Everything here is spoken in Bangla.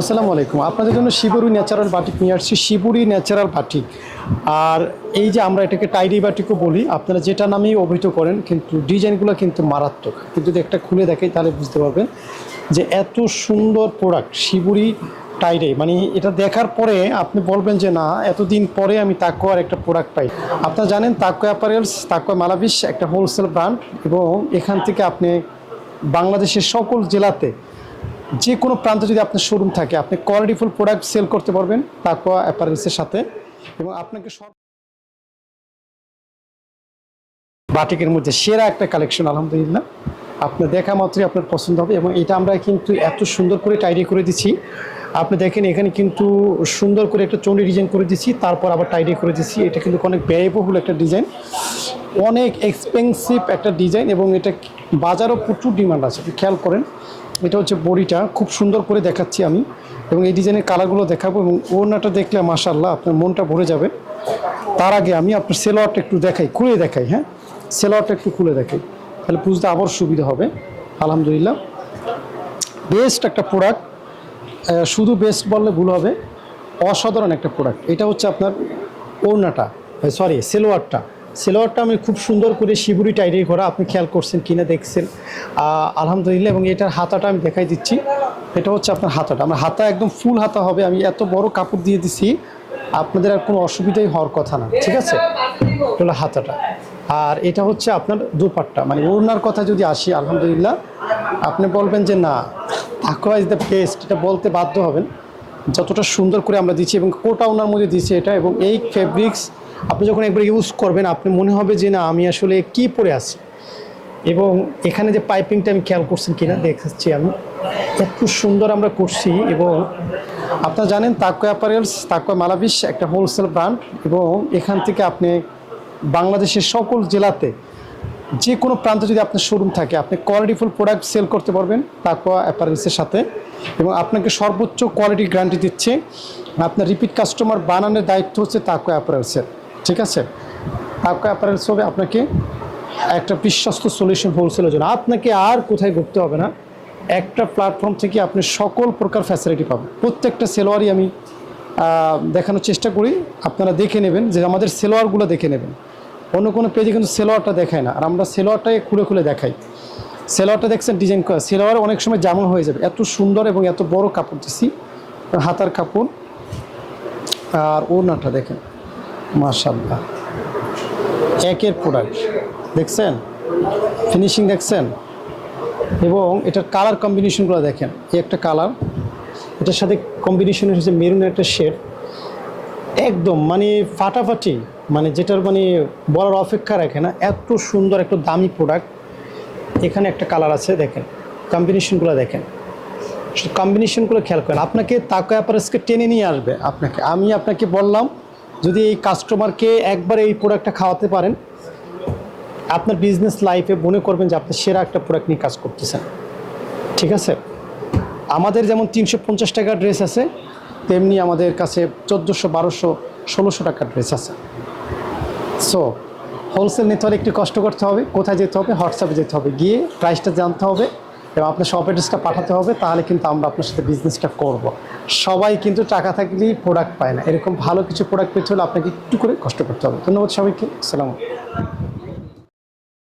আসসালামু আলাইকুম। আপনাদের জন্য শিবুরি ন্যাচারাল বাটিক নিয়ে আসছি শিবুরি ন্যাচারাল বাটিক। আর এই যে আমরা এটাকে টাইরি বাটিকও বলি, আপনারা যেটা নামেই অভিহিত করেন, কিন্তু ডিজাইনগুলো কিন্তু মারাত্মক। কিন্তু যদি একটা খুলে দেখে তাহলে বুঝতে পারবেন যে এত সুন্দর প্রোডাক্ট শিবুরি টাইরে মানে এটা দেখার পরে আপনি বলবেন যে, না, এতদিন পরে আমি তাকোয়ার একটা প্রোডাক্ট পাই। আপনারা জানেন, তাকোয়া অ্যাপারেলস তাকোয়া মালাবিশ একটা হোলসেল ব্র্যান্ড এবং এখান থেকে আপনি বাংলাদেশের সকল জেলাতে যে কোনো প্রান্তে যদি আপনার শোরুম থাকে, আপনি কোয়ালিটিফুল প্রোডাক্ট সেল করতে পারবেন তাকোয়া অ্যাপারেলসের সাথে। এবং আপনাকে সব বাটিকের মধ্যে সেরা একটা কালেকশন আলহামদুলিল্লাহ। আপনার দেখা মাত্রই আপনার পছন্দ হবে এবং এটা আমরা কিন্তু এত সুন্দর করে টাইরি করে দিচ্ছি। আপনি দেখেন এখানে কিন্তু সুন্দর করে একটা চন্ডি ডিজাইন করে দিচ্ছি, তারপর আবার টাইরি করে দিচ্ছি। এটা কিন্তু অনেক ব্যয়বহুল একটা ডিজাইন অনেক এক্সপেন্সিভ একটা ডিজাইন এবং এটা বাজারও প্রচুর ডিমান্ড আছে। খেয়াল করেন এটা হচ্ছে বডিটা। খুব সুন্দর করে দেখাচ্ছি আমি এবং এই ডিজাইনের কালারগুলো দেখাবো এবং ওড়নাটা দেখলে মাশাল্লাহ আপনার মনটা ভরে যাবে। তার আগে আমি আপনার সেলোয়ারটা একটু দেখাই, খুলে দেখাই হ্যাঁ? সেলোয়ারটা একটু খুলে দেখাই, তাহলে বুঝতে আবার সুবিধা হবে, আলহামদুলিল্লাহ। বেস্ট একটা প্রোডাক্ট শুধু বেস্ট বললে ভুল হবে, অসাধারণ একটা প্রোডাক্ট এটা হচ্ছে আপনার ওড়নাটা সরি সেলোয়ারটা সেলোয়ারটা আমি খুব সুন্দর করে শিবুরি টাইরি করা আপনি খেয়াল করছেন কিনা দেখছেন। আলহামদুলিল্লাহ, এবং এটার হাতাটা আমি দেখাই দিচ্ছি। এটা হচ্ছে আপনার হাতাটা। আমার হাতা একদম ফুল হাতা হবে, আমি এত বড় কাপড় দিয়ে দিছি, আপনাদের আর কোনো অসুবিধাই হওয়ার কথা না, ঠিক আছে? হলো হাতাটা। আর এটা হচ্ছে আপনার দুপাট্টা। মানে ওড়নার কথা যদি আসি, আলহামদুলিল্লাহ, আপনি বলবেন যে না তাকুয়া ইজ দ্য বেস্ট এটা বলতে বাধ্য হবেন। যতটা সুন্দর করে আমরা দিচ্ছি, এবং কোটা ওনার মধ্যে দিচ্ছি এটা, এবং এই ফেব্রিক্স আপনি যখন একবার ইউজ করবেন আপনি মনে হবে যে না আমি আসলে কি পরে আছি? এবং এখানে যে পাইপিংটা আমি খেয়াল করছেন কিনা দেখাচ্ছি আমি। এত সুন্দর আমরা করছি এবং আপনারা জানেন তাকুয়া অ্যাপারেলস তাকুয়া মালাবিশ একটা হোলসেল ব্র্যান্ড এবং এখান থেকে আপনি বাংলাদেশের সকল জেলাতে যে কোনো প্রান্তে যদি আপনার শোরুম থাকে আপনি কোয়ালিটিফুল প্রোডাক্ট সেল করতে পারবেন তাকুয়া অ্যাপারেলসের সাথে এবং আপনাকে সর্বোচ্চ কোয়ালিটি গ্যারান্টি দিচ্ছে। আপনার রিপিট কাস্টমার বানানোর দায়িত্ব হচ্ছে তাকুয়া অ্যাপারেলসের। ঠিক আছে? তাকুয়া অ্যাপারেলস হবে আপনাকে একটা বিশ্বস্ত সলিউশন হোলসেলের জন্য। আপনাকে আর কোথায় ঘুরতে হবে না? একটা প্ল্যাটফর্ম থেকে আপনি সকল প্রকার ফ্যাসিলিটি পাবেন। প্রত্যেকটা সেলোয়ারই আমি দেখানোর চেষ্টা করি। আপনারা দেখে নেবেন যে আমাদের সেলোয়ারগুলো দেখে নেবেন। অন্য কোনো পেজে কিন্তু সেলোয়ারটা দেখায় না। আর আমরা সেলোয়ারটাই খুলে খুলে দেখাই। সেলোয়ারটা দেখছেন ডিজাইন করা। সেলোয়ার অনেক সময় জামা হয়ে যাবে। এত সুন্দর এবং এত বড় কাপড় দিছি। হাতার কাপড়। আর ওড়নাটা দেখেন। মাশাল্লাহ একের প্রোডাক্ট দেখছেন? ফিনিশিং দেখছেন? এবং এটার কালার কম্বিনেশনগুলো দেখেন। একটা কালার এটার সাথে কম্বিনেশন হচ্ছে মেরুন একটা শেড একদম মানে ফাটাফাটি মানে যেটার মানে বলার অপেক্ষা রাখে না। এত সুন্দর একটা দামি প্রোডাক্ট এখানে একটা কালার আছে, দেখেন। কম্বিনেশনগুলো দেখেন। কম্বিনেশনগুলো খেয়াল করেন। আপনাকে তাকে অ্যাপারেসকে টেনে নিয়ে আসবে আপনাকে। আমি আপনাকে বললাম যদি এই কাস্টমারকে একবার এই প্রোডাক্টটা খাওয়াতে পারেন, আপনার বিজনেস লাইফে মনে করবেন যে আপনি সেরা একটা প্রোডাক্ট নিয়ে কাজ করতেছেন। ঠিক আছে? আমাদের যেমন তিনশো পঞ্চাশ টাকার ড্রেস আছে, তেমনি আমাদের কাছে চোদ্দোশো, বারোশো, ষোলোশো টাকার ড্রেস আছে। সো হোলসেল নিতে একটু কষ্ট করতে হবে, কোথায় যেতে হবে? হোয়াটসঅ্যাপে যেতে হবে। গিয়ে প্রাইসটা জানতে হবে। এবং আপনার সব অ্যাড্রেসটা পাঠাতে হবে, তাহলে কিন্তু আমরা আপনার সাথে বিজনেসটা করব। সবাই কিন্তু টাকা থাকলেই প্রোডাক্ট পায় না। এরকম ভালো কিছু প্রোডাক্ট পেতে হলে আপনাকে একটু করে কষ্ট করতে হবে। ধন্যবাদ সবাইকে। সালাম